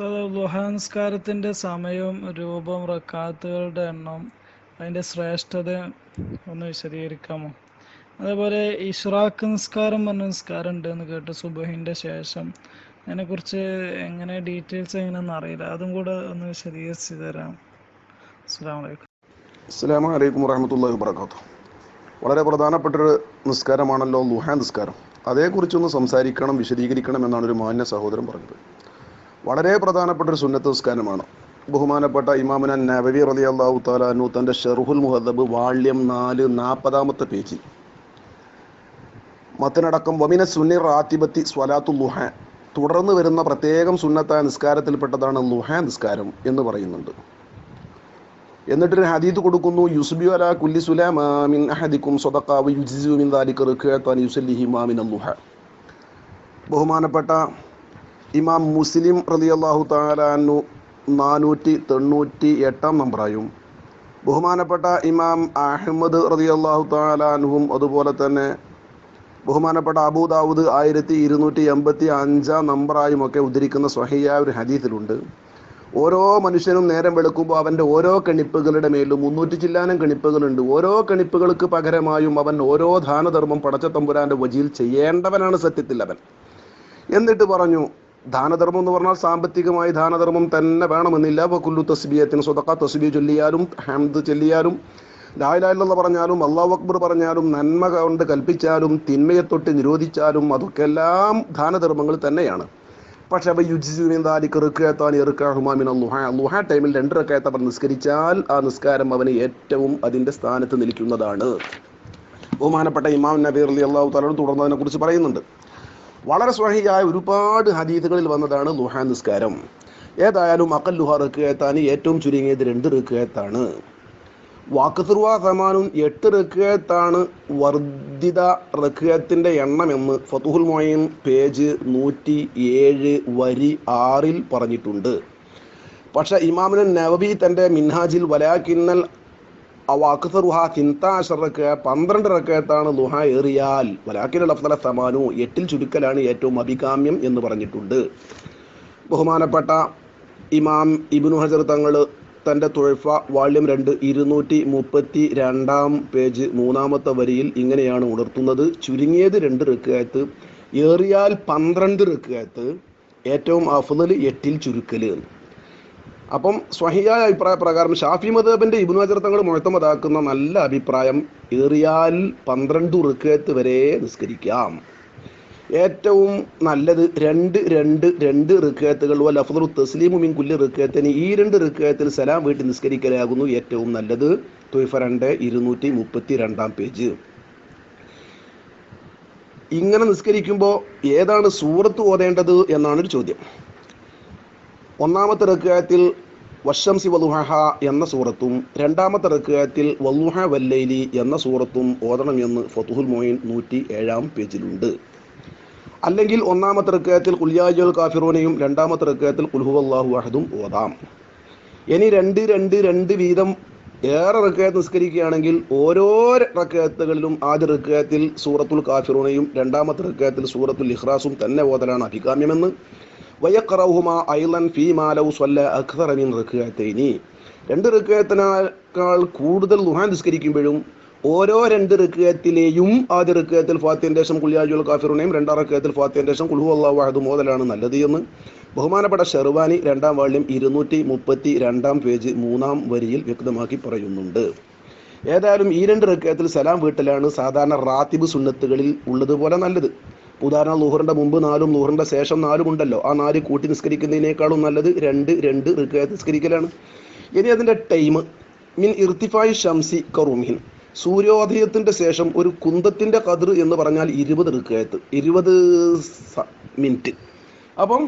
ദുഹാനസ്കാരത്തിന്റെ സമയവും രൂപവും റക്കാത്തുകളുടെ എണ്ണം അതിന്റെ ശ്രേഷ്ഠത ഒന്ന് വിശദീകരിക്കാമോ? അതേപോലെ ഇഷ്റാഖ് നിസ്കാരം പറഞ്ഞ നിസ്കാരം ഉണ്ട് എന്ന് കേട്ടു സുബഹിന്റെ ശേഷം അതിനെക്കുറിച്ച് എങ്ങനെ ഡീറ്റെയിൽസ് എങ്ങനെയാണെന്ന് അറിയില്ല. അതും കൂടെ ഒന്ന് വിശദീകരിച്ച് തരാം. അസ്സാം വലൈക്കും അസ്സാം വലൈക്കും വളരെ പ്രധാനപ്പെട്ടൊരു നിസ്കാരമാണല്ലോ ലുഹ നിസ്കാരം. അതേക്കുറിച്ചൊന്ന് സംസാരിക്കണം വിശദീകരിക്കണം എന്നാണ് ഒരു മാന്യ സഹോദരൻ പറഞ്ഞത്. വളരെ പ്രധാനപ്പെട്ട ഒരു സുന്നത്ത് നിസ്കാരമാണ്. ബഹുമാനപ്പെട്ട ഇമാമുന നബവി റലി അള്ളാഹു താലാനു തന്റെ ഷെറുഹുൽ മുഹദബ് വാള്യം നാല് നാൽപ്പതാമത്തെ പേജിൽ മത്തിനടക്കം വമിന സുന്നി റാത്തിബത്തി സ്വലാത്തു ലുഹ. തുടർന്ന് വരുന്ന പ്രത്യേകം സുന്നത്തായ നിസ്കാരത്തിൽപ്പെട്ടതാണ് ലുഹ നിസ്കാരം എന്ന് പറയുന്നുണ്ട്. എന്നിട്ടൊരു ഹദീദ് കൊടുക്കുന്നു യുസ്ബി അല കുല്ലി സുലാമിൻ അഹദിക്കും സ്വതക്കാവ് യുജിസു മിൻ ദാലിക റുഖഅത്താൻ യുസല്ലിഹി മാമിൻ ലുഹ. ബഹുമാനപ്പെട്ട ഇമാം മുസ്ലിം റളിയല്ലാഹു താലാനു നാനൂറ്റി തൊണ്ണൂറ്റി എട്ടാം നമ്പറായും. ബഹുമാനപ്പെട്ട ഇമാം അഹമ്മദ് റളിയല്ലാഹു താലാനുവും അതുപോലെ തന്നെ ബഹുമാനപ്പെട്ട അബൂദാവൂദ് ആയിരത്തി ഇരുന്നൂറ്റി എൺപത്തി അഞ്ചാം നമ്പറായും ഒക്കെ ഉദ്ധരിക്കുന്ന സ്വഹിയായ ഒരു ഹദീസിലുണ്ട്. ഓരോ മനുഷ്യനും നേരം വെളുക്കുമ്പോൾ അവന്റെ ഓരോ കണിപ്പുകളുടെ മേലും മുന്നൂറ്റി ചില്ലാനം കണിപ്പുകളുണ്ട്. ഓരോ കണിപ്പുകൾക്ക് പകരമായും അവൻ ഓരോ ധാനധർമ്മം പടച്ച തമ്പുരാന്റെ വജിയിൽ ചെയ്യേണ്ടവനാണ് സത്യത്തിൽ അവൻ. എന്നിട്ട് പറഞ്ഞു ദാനധർമ്മം എന്ന് പറഞ്ഞാൽ സാമ്പത്തികമായി ദാനധർമ്മം തന്നെ വേണമെന്നില്ല. വക്കുല്ലു തസ്ബിയത്തിന് സ്വതക്ക തസ്ബി ചൊല്ലിയാലും ഹംദ് ചൊല്ലിയാലും ലായ്ലായില്ലെന്ന് പറഞ്ഞാലും അള്ളാഹു അക്ബർ പറഞ്ഞാലും നന്മ കൊണ്ട് കൽപ്പിച്ചാലും തിന്മയെ തൊട്ട് നിരോധിച്ചാലും അതൊക്കെ എല്ലാം ദാനധർമ്മങ്ങൾ തന്നെയാണ്. പക്ഷെ അവ യുജിസുവിന്താലിക്ക് റുക്കയത്താൻ ഇറുക്കാഹുമാമിൻ അല്ലുഹ അല്ലുഹ ടൈമിൽ രണ്ട് റക്കേത്ത അവർ നിസ്കരിച്ചാൽ ആ നിസ്കാരം അവന് ഏറ്റവും അതിന്റെ സ്ഥാനത്ത് നിൽക്കുന്നതാണ്. ബഹുമാനപ്പെട്ട ഇമാം നബീർ അള്ളാഹു തലോട് തുടർന്നതിനെ കുറിച്ച് പറയുന്നുണ്ട്. വളരെ സ്വഹിയായ ഒരുപാട് ഹദീസുകളിൽ വന്നതാണ് ലുഹ നിസ്കാരം. ഏതായാലും അക്കൽ ലുഹ റക്കയത്താൻ ഏറ്റവും ചുരുങ്ങിയത് രണ്ട് റക്കയത്താണ്. വാക്കുസുർവ സമാനും എട്ട് റക്കയത്താണ് വർദ്ധിത റക്കയത്തിന്റെ എണ്ണം എന്ന് ഫതുഹുൽ മൊയിൻ പേജ് നൂറ്റി ഏഴ് വരി ആറിൽ പറഞ്ഞിട്ടുണ്ട്. പക്ഷേ ഇമാമിന് നവബി തന്റെ മിൻഹാജിൽ വലാക്കിന്നൽ വാക്കുസുർഹ ചിന്താശറക്ക് ഏറിയാൽ. വലാക്കിനൽ അഫ്സല സമാനു എട്ടിൽ ചുരുക്കലാണ് ഏറ്റവും അഭികാമ്യം എന്ന് പറഞ്ഞിട്ടുണ്ട്. ബഹുമാനപ്പെട്ട ഇമാം ഇബിനു ഹജർ തങ്ങൾ തന്റെ തുഴഫ വാള്യം രണ്ട് ഇരുന്നൂറ്റി മുപ്പത്തി രണ്ടാം പേജ് മൂന്നാമത്തെ വരിയിൽ ഇങ്ങനെയാണ് ഉണർത്തുന്നത്. ചുരുങ്ങിയത് രണ്ട് റെക്കായത്ത് ഏറിയാൽ പന്ത്രണ്ട് റെക്കായത്ത് ഏറ്റവും അഫ്ദൽ എട്ടിൽ ചുരുക്കൽ അപ്പം സ്വഹിയായ അഭിപ്രായ പ്രകാരം ഷാഫി മദബിന്റെ ഇബുനു തങ്ങൾ മുഴത്തമതാക്കുന്ന നല്ല അഭിപ്രായം ഏറിയാൽ പന്ത്രണ്ട് റുക്കയത്ത് വരെ നിസ്കരിക്കാം. ഏറ്റവും നല്ലത് രണ്ട് രണ്ട് രണ്ട് റിക്കേത്തുകൾ. ലഫ്ദുൽ തസ്ലീമു മിൻ കുല്ലി റുക്കയത്തിന് ഈ രണ്ട് റിക്കേത്തിൽ സലാം വീട്ടിൽ നിസ്കരിക്കലാകുന്നു ഏറ്റവും നല്ലത്. തുയ്ഫ രണ്ട് ഇരുന്നൂറ്റി മുപ്പത്തി രണ്ടാം പേജ്. ഇങ്ങനെ നിസ്കരിക്കുമ്പോൾ ഏതാണ് സൂറത്ത് ഓതേണ്ടത് എന്നാണ് ഒരു ചോദ്യം. ഒന്നാമത്തെ റക്കായത്തിൽ വശംസി വലുഹ എന്ന സൂറത്തും രണ്ടാമത്തെ റക്കായത്തിൽ വല്ലുഹ വല്ലൈലി എന്ന സൂറത്തും ഓതണം എന്ന് ഫതുഹുൽ മൊയിൻ നൂറ്റി ഏഴാം പേജിലുണ്ട്. അല്ലെങ്കിൽ ഒന്നാമത്തെ റക്കായത്തിൽ കുല്യാജുൽ കാഫിറോനെയും രണ്ടാമത്തെ റക്കായത്തിൽ കുൽഹു അള്ളാഹു അഹദും ഓതാം. ഇനി രണ്ട് രണ്ട് രണ്ട് വീതം ഏറെ റക്കയത്ത് നിസ്കരിക്കുകയാണെങ്കിൽ ഓരോ റക്കയത്തുകളിലും ആദ്യ റക്കയത്തിൽ സൂറത്തുൽ കാഫിറോണയും രണ്ടാമത്തെ റക്കയത്തിൽ സൂറത്തുൽ ഇഖ്റാസും തന്നെ ഓതലാണ് അഭികാമ്യമെന്ന്. വയക്കറവുമ രണ്ട് റക്കായത്തിനേക്കാൾ കൂടുതൽ ദുഹാൻ നിസ്കരിക്കുമ്പോഴും ഓരോ രണ്ട് റക്കയത്തിലെയും ആദ്യ റക്കയത്തിൽ ഫാത്തിന്റെ ശേഷം കുലിയാജുൽ കാഫിറുനെയും രണ്ടാം റക്കയത്തിൽ ഫാത്തിന്റെ ശേഷം കുൽഹു അള്ളാഹു വഹദ് മോദലാണ് നല്ലത് എന്ന് ബഹുമാനപ്പെട്ട ഷെർവാനി രണ്ടാം വാള്യം ഇരുന്നൂറ്റി മുപ്പത്തി രണ്ടാം പേജ് മൂന്നാം വരിയിൽ വ്യക്തമാക്കി പറയുന്നുണ്ട്. ഏതായാലും ഈ രണ്ട് റക്കയത്തിൽ സലാം വീട്ടിലാണ് സാധാരണ റാത്തിബ് സുന്നത്തുകളിൽ ഉള്ളതുപോലെ നല്ലത്. ഉദാഹരണം ലൂഹറിന്റെ മുമ്പ് നാലും ലൂഹറിന്റെ ശേഷം നാലും ഉണ്ടല്ലോ. ആ നാല് കൂട്ടി നിസ്കരിക്കുന്നതിനേക്കാളും നല്ലത് രണ്ട് രണ്ട് ഋഗ്വേദ നിസ്കരിക്കലാണ്. ഇനി അതിന്റെ ടൈം മിൻ ഇർത്തിഫായ് ഷംസി കറുമിൻ സൂര്യോദയത്തിന്റെ ശേഷം ഒരു കുന്തത്തിന്റെ കതിർ എന്ന് പറഞ്ഞാൽ ഇരുപത് റിക്കയത്ത് ഇരുപത് മിനിറ്റ്. അപ്പം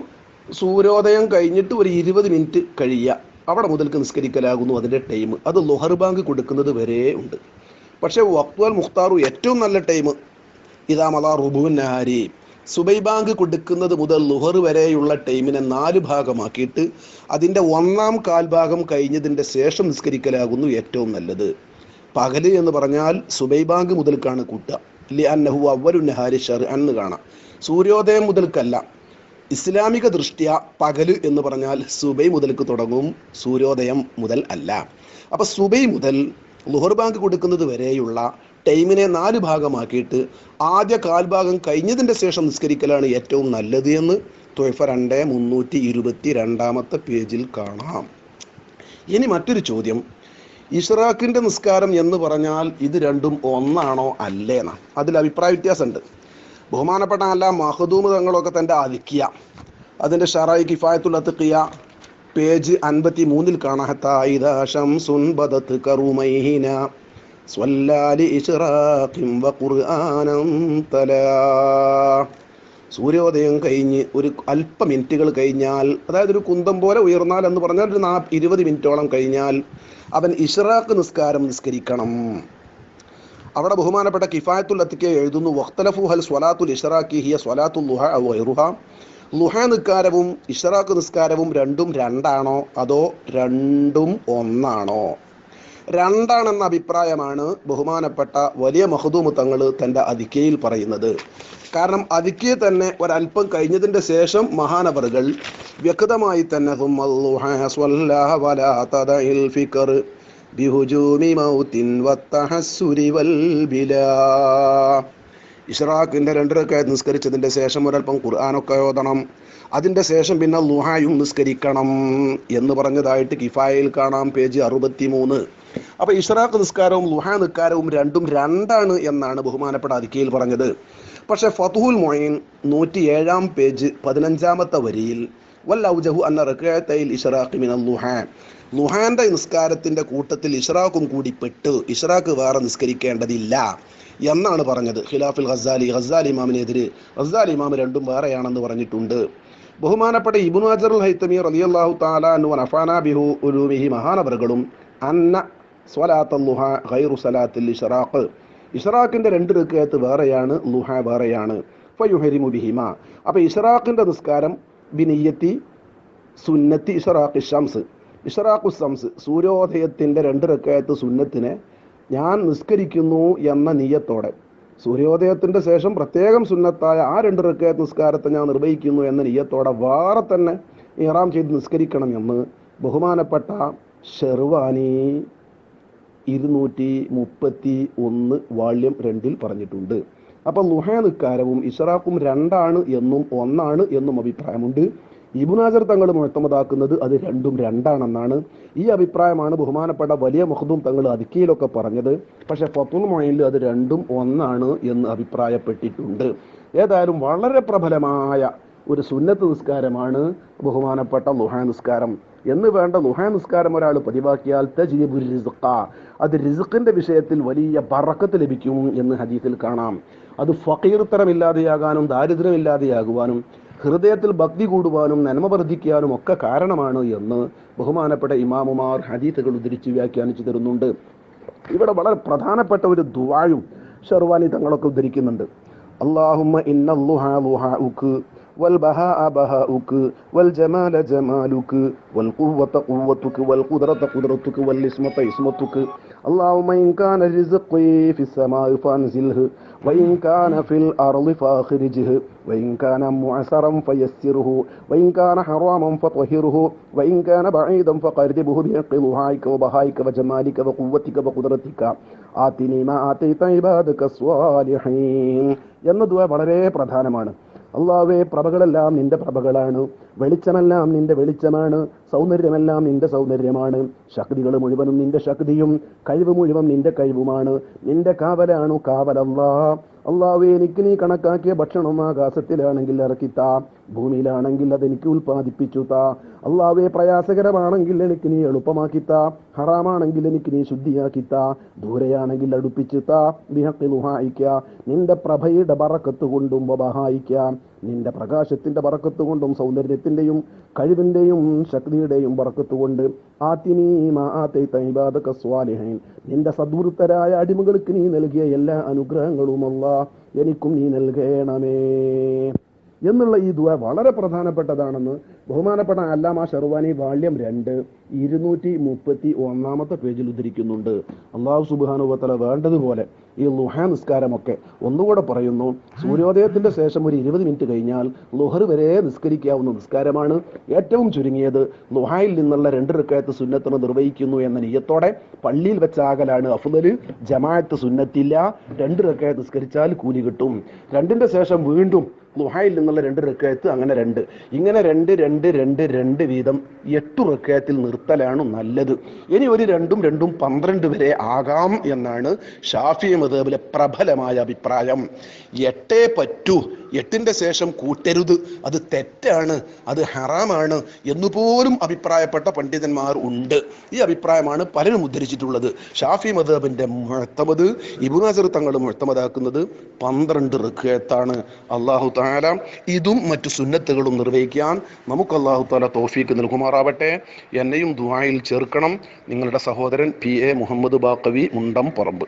സൂര്യോദയം കഴിഞ്ഞിട്ട് ഒരു ഇരുപത് മിനിറ്റ് കഴിയുക. അവിടെ മുതൽക്ക് നിസ്കരിക്കലാകുന്നു അതിന്റെ ടൈം അത് ലൊഹർ ബാങ്ക് കൊടുക്കുന്നത് വരെ ഉണ്ട്. പക്ഷേ വക്വൽ മുഖ്താറു ഏറ്റവും നല്ല ടൈം ഇതാ മല റുബുൻ നഹാരി സുബൈ ബാങ്ക് കൊടുക്കുന്നത് മുതൽ ലുഹർ വരെയുള്ള ടൈമിനെ നാല് ഭാഗമാക്കിയിട്ട് അതിന്റെ ഒന്നാം കാൽഭാഗം കഴിഞ്ഞതിന്റെ ശേഷം നിസ്കരിക്കലാകുന്നു ഏറ്റവും നല്ലത്. പകൽ എന്ന് പറഞ്ഞാൽ സുബൈ ബാങ്ക് മുതൽക്കാണ് കൂട്ടുക. ലി അന്നഹു അവരു നഹാരി ഷർ എന്ന് കാണാം. സൂര്യോദയം മുതൽക്കല്ല. ഇസ്ലാമിക ദൃഷ്ട്യ പകൽ എന്ന് പറഞ്ഞാൽ സുബൈ മുതൽക്ക് തുടങ്ങും സൂര്യോദയം മുതൽ അല്ല. അപ്പോൾ സുബൈ മുതൽ ലുഹർ ബാങ്ക് കൊടുക്കുന്നത് വരെയുള്ള ടൈമിനെ നാല് ഭാഗമാക്കിയിട്ട് ആദ്യ കാൽഭാഗം കഴിഞ്ഞതിന്റെ ശേഷം നിസ്കരിക്കലാണ് ഏറ്റവും നല്ലത് എന്ന് തൊയ്ഫ രണ്ട് മുന്നൂറ്റി ഇരുപത്തി രണ്ടാമത്തെ പേജിൽ കാണാം. ഇനി മറ്റൊരു ചോദ്യം. ഇഷ്റാഖിന്റെ നിസ്കാരം എന്ന് പറഞ്ഞാൽ ഇത് രണ്ടും ഒന്നാണോ അല്ലേന്നാ അതിൽ അഭിപ്രായ വ്യത്യാസമുണ്ട്. ബഹുമാനപ്പെട്ട അല്ല മഹദൂമ് തങ്ങളൊക്കെ തന്റെ അതിക്കിയ അതിന്റെ ഷറായി കിഫായത്തുൽ തിക്കിയ പേജ് അൻപത്തി മൂന്നിൽ കാണാം സൂര്യോദയം കഴിഞ്ഞ് ഒരു അല്പ മിനിറ്റുകൾ കഴിഞ്ഞാൽ അതായത് ഒരു കുന്തം പോലെ ഉയർന്നാൽ എന്ന് പറഞ്ഞാൽ ഒരു നാ ഇരുപത് മിനിറ്റോളം കഴിഞ്ഞാൽ അവൻ ഇഷ്റാഖ് നിസ്കാരം നിസ്കരിക്കണം. അവിടെ ബഹുമാനപ്പെട്ട കിഫായത്തുൽ അത്തിക്ക് എഴുതുന്നു വഖ്തലഫു ഹൽ സ്വലാത്തുൽ ഇഷ്റാഖി ഹിയ സ്വലാത്തുൽ ലുഹ ഔ ലുഹ നിസ്കാരവും ഇഷ്റാഖ് നിസ്കാരവും രണ്ടും രണ്ടാണോ? അതോ രണ്ടും ഒന്നാണോ? രണ്ടാണെന്ന അഭിപ്രായമാണ് ബഹുമാനപ്പെട്ട വലിയ മഹദൂമ് തങ്ങൾ തന്റെ അതിക്കയിൽ പറയുന്നത്. കാരണം അതിക്കയെ തന്നെ ഒരല്പം കഴിഞ്ഞതിന്റെ ശേഷം മഹാനവറുകൾ വ്യക്തമായി തന്നെ ബിഹുജൂമി മൗത്തിൻ വത്തഹസുരി വൽ ബിലാ. ഇഷറാഖിന്റെ രണ്ടരൊക്കെ നിസ്കരിച്ചതിന്റെ ശേഷം ഒരല്പം ഖുർആാനൊക്കെ ഓതണം. അതിന്റെ ശേഷം പിന്നെ ലുഹായും നിസ്കരിക്കണം എന്ന് പറഞ്ഞതായിട്ട് കിഫായയിൽ കാണാം പേജ് അറുപത്തി മൂന്ന് അപ്പോൾ ഇഷറാഖ് നിസ്കാരവും ലുഹ നിസ്കാരവും രണ്ടും രണ്ടാണ് എന്നാണ് ബഹുമാനപ്പെട്ട അതിക്കയിൽ പറഞ്ഞത്. പക്ഷേ ഫതുഹുൽ മൊയിൻ നൂറ്റി ഏഴാം പേജ് പതിനഞ്ചാമത്തെ വരിയിൽ വല്ലൗജഹു അന്ന റക്കയത്തയിൽ ഇഷറാഖ് മിനൽ ലുഹാൻ. ലുഹാന്റെ നിസ്കാരത്തിന്റെ കൂട്ടത്തിൽ ഇഷറാഖും കൂടി പെട്ട് ഇഷറാഖ് വേറെ നിസ്കരിക്കേണ്ടതില്ല എന്നാണ് പറഞ്ഞത്. ഖിലാഫിൽ ഖസാലി ഖസാലി ഇമാമിനെതിരെ. ഖസാലി ഇമാം രണ്ടും വേറെയാണെന്ന് പറഞ്ഞിട്ടുണ്ട്. ബഹുമാനപ്പെട്ട ഇബ്നു അജറുൽ ഹൈത്തമി തആല അൻഹു വനഫാന ബിഹു ഉലൂമിഹി മഹാനവറുകളും അന്ന സ്വലാത്ത ലുഹ ഖൈറു സലാത്തിൽ ഇശ്രാഖ് ഇശ്രാഖിന്റെ രണ്ട് റക്അത്ത് വേറെയാണ് ലുഹ വേറെയാണ്. ഫയുഹരിമു ബിഹിമ. അപ്പൊ ഇഷ്റാഖിന്റെ നിസ്കാരം ബിനിയത്തി സുന്നത്തി ഇഷറാഖ് ഷംസ്. ഇഷറാഖു സംസ് സൂര്യോദയത്തിന്റെ രണ്ട് റക്കയത്ത് സുന്നത്തിനെ ഞാൻ നിസ്കരിക്കുന്നു എന്ന നീയത്തോടെ. സൂര്യോദയത്തിന്റെ ശേഷം പ്രത്യേകം സുന്നത്തായ ആ രണ്ട് റക്കയത്ത് നിസ്കാരത്തെ ഞാൻ നിർവഹിക്കുന്നു എന്ന നീയത്തോടെ വേറെ തന്നെ ഇറാം ചെയ്ത് നിസ്കരിക്കണം എന്ന് ബഹുമാനപ്പെട്ട ഷെർവാനി ഇരുന്നൂറ്റി മുപ്പത്തി ഒന്ന് വാള്യം രണ്ടിൽ പറഞ്ഞിട്ടുണ്ട്. അപ്പൊ ലുഹ നിക്കാരവും ഇഷറാഖും രണ്ടാണ് എന്നും ഒന്നാണ് എന്നും അഭിപ്രായമുണ്ട്. ഇബുനാജർ തങ്ങൾ മുഴത്തമതാക്കുന്നത് അത് രണ്ടും രണ്ടാണെന്നാണ്. ഈ അഭിപ്രായമാണ് ബഹുമാനപ്പെട്ട വലിയ മുഹദും തങ്ങൾ അതിക്കയിലൊക്കെ പറഞ്ഞത്. പക്ഷെ ഫത്തുൽ മൊയിനിൽ അത് രണ്ടും ഒന്നാണ് എന്ന് അഭിപ്രായപ്പെട്ടിട്ടുണ്ട്. ഏതായാലും വളരെ പ്രബലമായ ഒരു സുന്നത്ത് നിസ്കാരമാണ് ബഹുമാനപ്പെട്ട ലുഹ നിസ്കാരം. എന്ന് വേണ്ട ലുഹ നിസ്കാരം ഒരാൾ പതിവാക്കിയാൽ തജീബു അത് റിസ്ഖിന്റെ വിഷയത്തിൽ വലിയ ബറക്കത്ത് ലഭിക്കും എന്ന് ഹദീസിൽ കാണാം. അത് ഫക്കീർത്തരമില്ലാതെയാകാനും ദാരിദ്ര്യമില്ലാതെയാകുവാനും ഹൃദയത്തിൽ ഭക്തി കൂടുവാനും നന്മ വർദ്ധിക്കാനും ഒക്കെ കാരണമാണ് എന്ന് ബഹുമാനപ്പെട്ട ഇമാമുമാർ ഹദീസുകൾ ഉദ്ധരിച്ച് വ്യാഖ്യാനിച്ചു തരുന്നുണ്ട്. ഇവിടെ വളരെ പ്രധാനപ്പെട്ട ഒരു ദുവായും ഷെർവാനി തങ്ങളൊക്കെ ഉദ്ധരിക്കുന്നുണ്ട്. അള്ളാഹുമ്മ ഇന്നല്ലുഹാലുഹാഉക്ക് والبهاء بهاؤك والجمال جمالك والقوة قوتك والقدرة قدرتك والاسمة اسمتك اللهم إن كان رزقي في السماء فأنزله وإن كان في الأرض فأخرجه وإن كان معسرا فيسره وإن كان حراما فطهره وإن كان بعيدا فقربه بحق ضحائك وبهائك وجمالك وقوتك وقدرتك آتني ما آتيت عبادك الصالحين എന്നത് വളരെ പ്രധാനമാണ് അള്ളാവേ പ്രഭകളെല്ലാം നിന്റെ പ്രഭകളാണ്. വെളിച്ചമെല്ലാം നിന്റെ വെളിച്ചമാണ്. സൗന്ദര്യമെല്ലാം നിന്റെ സൗന്ദര്യമാണ്. ശക്തികൾ മുഴുവനും നിന്റെ ശക്തിയും കഴിവ് മുഴുവൻ നിന്റെ കഴിവുമാണ്. നിന്റെ കാവലാണു കാവലല്ലാ. അള്ളാവെ എനിക്ക് നീ കണക്കാക്കിയ ഭക്ഷണം ആകാശത്തിലാണെങ്കിൽ ഇറക്കിത്താ ഭൂമിയിലാണെങ്കിൽ അതെനിക്ക് ഉൽപ്പാദിപ്പിച്ചു താ. അള്ളാവെ പ്രയാസകരമാണെങ്കിൽ എനിക്ക് നീ എളുപ്പമാക്കിത്താ ഹറാമാണെങ്കിൽ എനിക്ക് നീ ശുദ്ധിയാക്കിത്താ ദൂരെയാണെങ്കിൽ അടുപ്പിച്ചു താ. ലുഹായിക്ക നിന്റെ പ്രഭയുടെ ബറക്കത്ത് കൊണ്ടും ബഹായിക്കാം നിന്റെ പ്രകാശത്തിന്റെ പറക്കത്തുകൊണ്ടും സൗന്ദര്യത്തിന്റെയും കഴിവിന്റെയും ശക്തിയുടെയും പറക്കത്തുകൊണ്ട് നിന്റെ സദ്വൃത്തരായ അടിമകൾക്ക് നീ നൽകിയ എല്ലാ അനുഗ്രഹങ്ങളുമല്ല എനിക്കും നീ നൽകണമേ. എന്നുള്ള ഈ ദുവ വളരെ പ്രധാനപ്പെട്ടതാണെന്ന് ബഹുമാനപ്പെട്ട അല്ലാമ ഷെർവാനി വാള്യം രണ്ട് ഇരുന്നൂറ്റി മുപ്പത്തി ഒന്നാമത്തെ പേജിൽ ഉദ്ധരിക്കുന്നുണ്ട്. അള്ളാഹു സുബാനുഭവത്തല വേണ്ടതുപോലെ ഈ ലുഹ നിസ്കാരമൊക്കെ ഒന്നുകൂടെ പറയുന്നു. സൂര്യോദയത്തിന്റെ ശേഷം ഒരു ഇരുപത് മിനിറ്റ് കഴിഞ്ഞാൽ ലുഹർ വരെ നിസ്കരിക്കാവുന്ന നിസ്കാരമാണ് ഏറ്റവും ചുരുങ്ങിയത്. ലുഹായിൽ നിന്നുള്ള രണ്ട് റിക്കായത്ത് സുന്നത്തിന് നിർവഹിക്കുന്നു എന്ന നീയത്തോടെ പള്ളിയിൽ വെച്ചാകലാണ് അഫുദൽ ജമാഅത്ത് സുന്നത്തില്ല. രണ്ട് റിക്കായത്ത് നിസ്കരിച്ചാൽ കൂലി കിട്ടും. രണ്ടിന്റെ ശേഷം വീണ്ടും ലുഹായിൽ നിന്നുള്ള രണ്ട് റിക്കായത്ത് അങ്ങനെ രണ്ട്. ഇങ്ങനെ രണ്ട് രണ്ട് രണ്ട് രണ്ട് രണ്ട് വീതം എട്ട് റക്കയത്തിൽ നിർത്തലാണ് നല്ലത്. ഇനി ഒരു രണ്ടും രണ്ടും പന്ത്രണ്ട് വരെ ആകാം എന്നാണ് ഷാഫി മതേബിലെ പ്രബലമായ അഭിപ്രായം. എട്ടേ പറ്റൂ. എട്ടിന്റെ ശേഷം കൂട്ടരുത്. അത് തെറ്റാണ് അത് ഹറാമാണ് എന്നുപോലും അഭിപ്രായപ്പെട്ട പണ്ഡിതന്മാർ ഉണ്ട്. ഈ അഭിപ്രായമാണ് പലരും ഉദ്ധരിച്ചിട്ടുള്ളത്. ഷാഫി മദബിന്റെ മുഴത്തമത് ഇബുനാസർ തങ്ങൾ മുഴത്തമതാക്കുന്നത് പന്ത്രണ്ട് റിഖയത്താണ് അള്ളാഹു താല ഇതും മറ്റു സുന്നത്തുകളും നിർവഹിക്കാൻ നമുക്ക് അള്ളാഹു താല തോഫീക്ക് നൽകുമാറാവട്ടെ. എന്നെയും ദുബായിൽ ചേർക്കണം. നിങ്ങളുടെ സഹോദരൻ പി എ മുഹമ്മദ് ബാക്കവി മുണ്ടം പറമ്പ്.